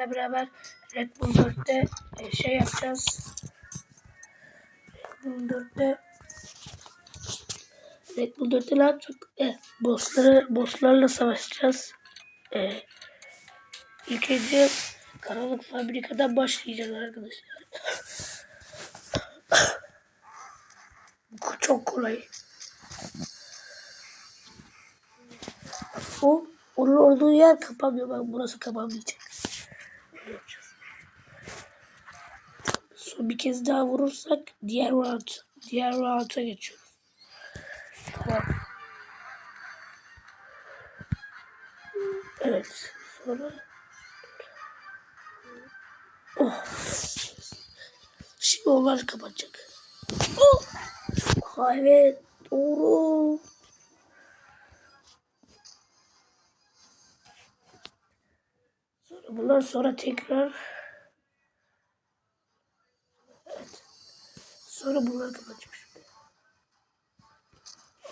sizlerle beraber Red Bull 4'te e, şey yapacağız. Red Bull 4'te Red Bull 4'te ne yapacaktık? E, bossları, bosslarla savaşacağız. E, ilk önce karanlık fabrikadan başlayacağız arkadaşlar. Çok kolay. O onun olduğu yer kapanmıyor. Bak burası kapanmayacak. Yapacağız. Son bir kez daha vurursak diğer round, diğer round'a geçiyoruz. Tamam. Evet. Sonra Oh. Şimdi onlar kapatacak. Oh. Ha, evet. Doğru. Bunlar sonra tekrar Evet. Sonra bunlar kapatacak şimdi.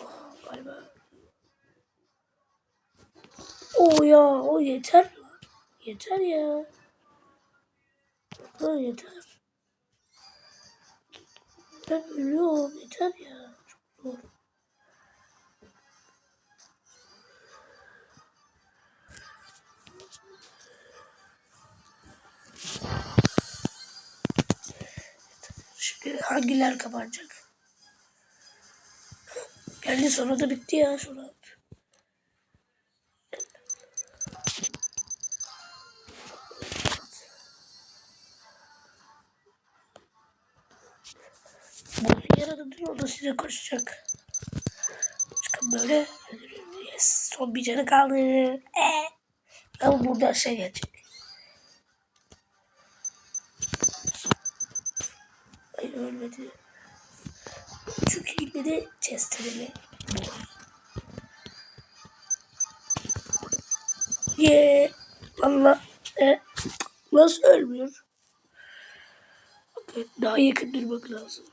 Oh, galiba. O ya o yeter. Yeter ya. Ha, yeter. Ben ölüyorum. Yeter ya. Çok zor. Hangiler kapanacak? Geldi sonra da bitti ya şurada. Bu yaradı dur o da size koşacak. Çıkın böyle. Yes. Son bir canı kaldı. Ee. Ama burada şey gelecek. Ölmedi. Çünkü gitmedi testereli. Ye valla e, nasıl ölmüyor? Daha yakın durmak lazım.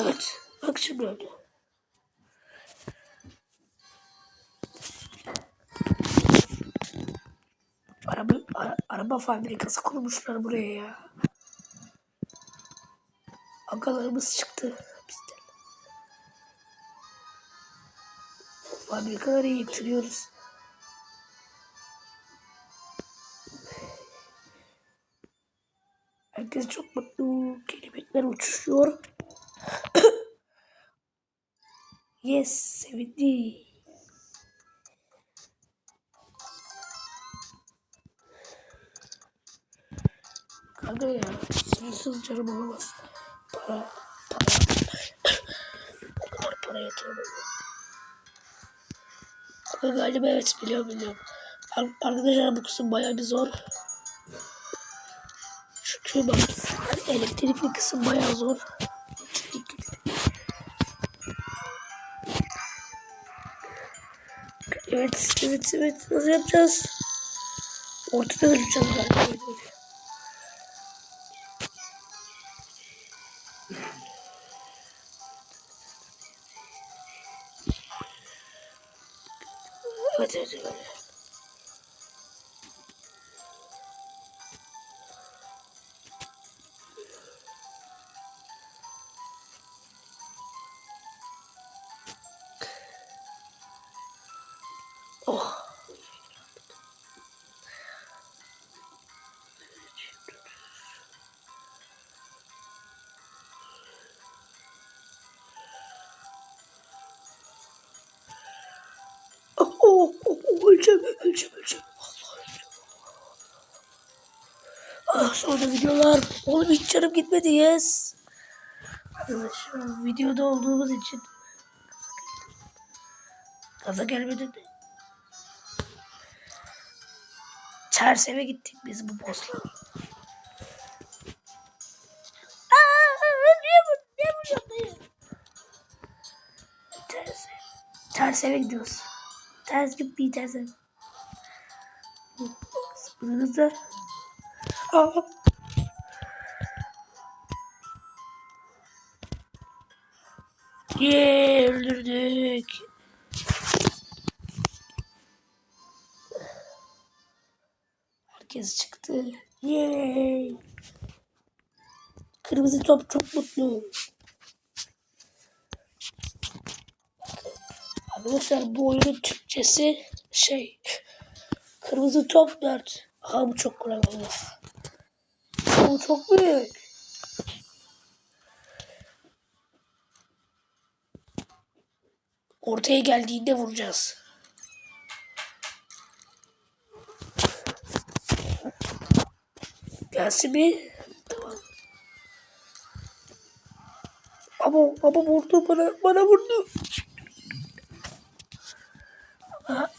Evet. Bak şimdi öldü. Araba, ara- araba fabrikası kurmuşlar buraya ya. Agalarımız çıktı. Fabrikaları yıktırıyoruz. Herkes çok mutlu. Kelebekler uçuşuyor. yes, sevindi. Kanka ya, sınırsız canım olamaz. Para, para. o kadar para yatırımı. Kanka galiba evet biliyorum biliyorum. Ar- Arkadaşlar bu kısım bayağı bir zor. Çünkü bak elektrikli kısım bayağı zor. Evet, evet, evet. Nasıl yapacağız? Ortada öleceğiz galiba. Evet, evet. Evet, evet, evet. Oh. Oh, Ah, sonra videolar. Oğlum hiç canım gitmedi, yes. Arkadaşlar videoda olduğumuz için gaza gelmedi mi? Ters eve gittik biz bu bossla. Ters. Ters eve gidiyoruz. Ters gibi bir ters ev. Sıkıntınızda. Aa. Yeee öldürdük. kez çıktı. Yay. Kırmızı top çok mutlu. Arkadaşlar bu oyunun Türkçesi şey kırmızı top 4. Aha bu çok kolay olmaz. Bu çok büyük. Ortaya geldiğinde vuracağız. Gelsin mi? Tamam. Ama ama vurdu bana bana vurdu. Aha.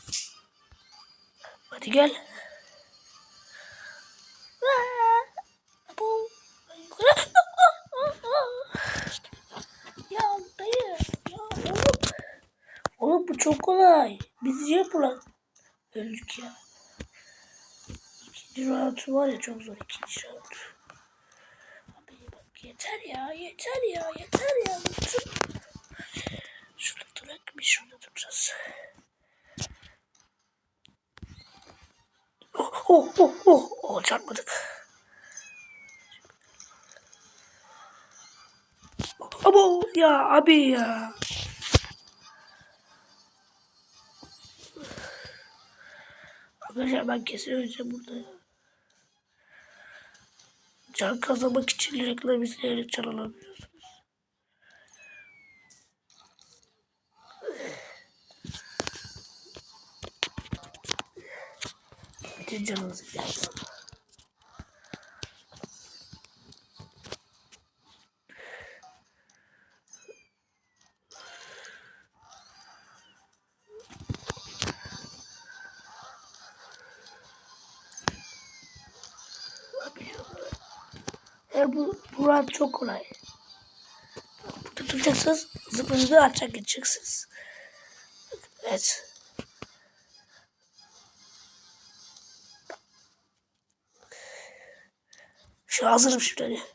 Hadi gel. Niye bulan? Öldük ya. İkinci round var ya çok zor ikinci round. Abi bak yeter ya yeter ya yeter ya. Dur. Şurada durak bir şurada duracağız. Oh oh oh oh, oh çarpmadık. Ama ya abi ya. Arkadaşlar ben kesin öleceğim burada ya. Can kazanmak için reklam izleyerek can alamıyorsunuz. Bütün canınızı gelsin. E bu, bu çok kolay. Burada tutacaksınız, zıpınızı açacak gideceksiniz. Evet. Şu hazırım şimdi.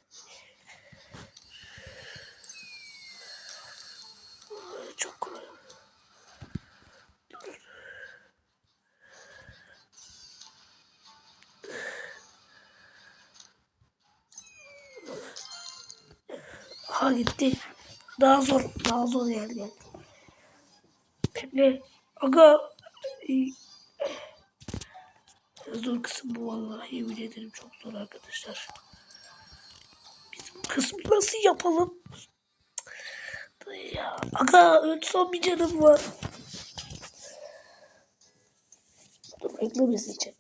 Ha gitti. Daha zor, daha zor yer geldi. Şimdi aga e, zor kısım bu vallahi yemin ederim çok zor arkadaşlar. Biz bu kısmı nasıl yapalım? Ya aga ön son bir canım var. Dur reklam izleyeceğim.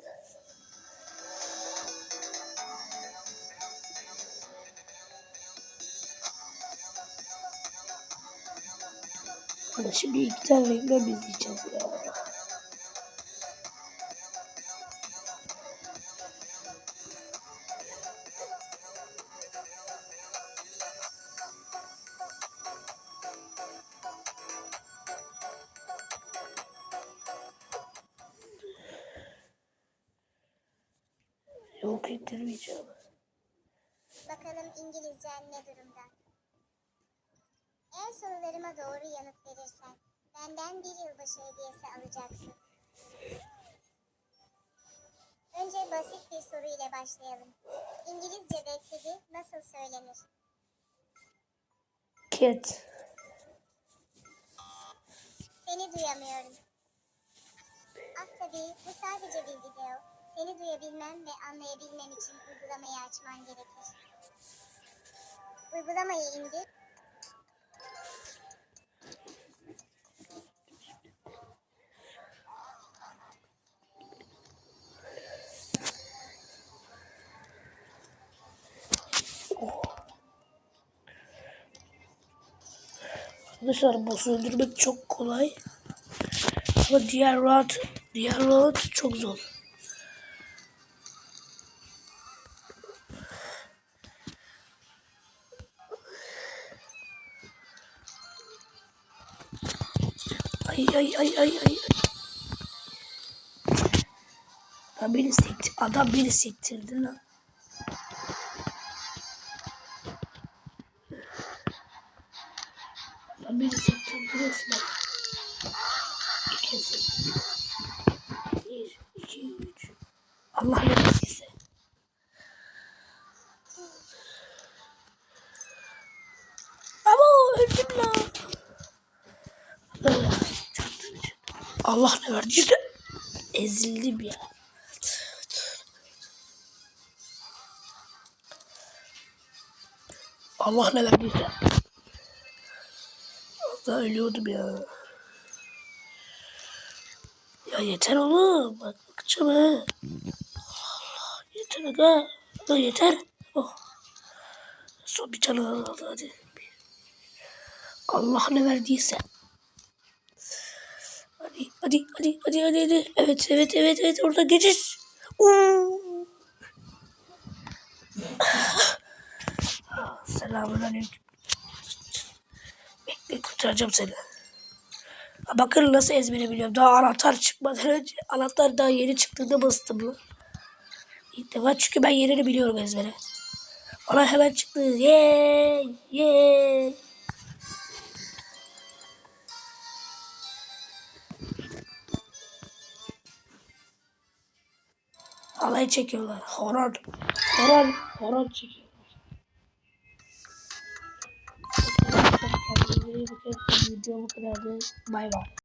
Hadi şimdi iki tane reklam izleyeceğiz ya. Yok ettirmeyeceğim. Bakalım İngilizcen ne durumda? Eğer sorularıma doğru yanıt verirsen benden bir yılbaşı hediyesi alacaksın. Önce basit bir soru ile başlayalım. İngilizce'de kedi nasıl söylenir? Cat. Seni duyamıyorum. Ah tabii bu sadece bir video. Seni duyabilmem ve anlayabilmem için uygulamayı açman gerekir. Uygulamayı indir. Arkadaşlar boss öldürmek çok kolay. Ama diğer round, diğer round çok zor. Ay ay ay ay ay. Adam beni sekti. Adam beni sektirdi lan. Allah verdiyse. Ama öldüm lan. Ah. Allah ne verdiyse ezildim ya. Allah ne verdiyse. Daha ölüyordum ya. Ya yeter oğlum. Bak bakacağım ha. Yeter aga. Aga yeter. Oh. Son bir canı kaldı hadi. Allah ne verdiyse. Hadi hadi hadi hadi hadi hadi. Evet evet evet evet orada geçiş. Oo. Selamun aleyküm. Bekle kurtaracağım seni. Bakın nasıl ezbere biliyorum. Daha anahtar çıkmadan önce. Anahtar daha yeni çıktığında bastım lan. İlk defa çünkü ben yerini biliyorum ezbere. Bana hemen çıktı. Yeee. Yeee. Alay çekiyorlar. Horror. Horror. Horror çekiyorlar. Kendinize iyi bakın. Video bu kadardı. Bay bay.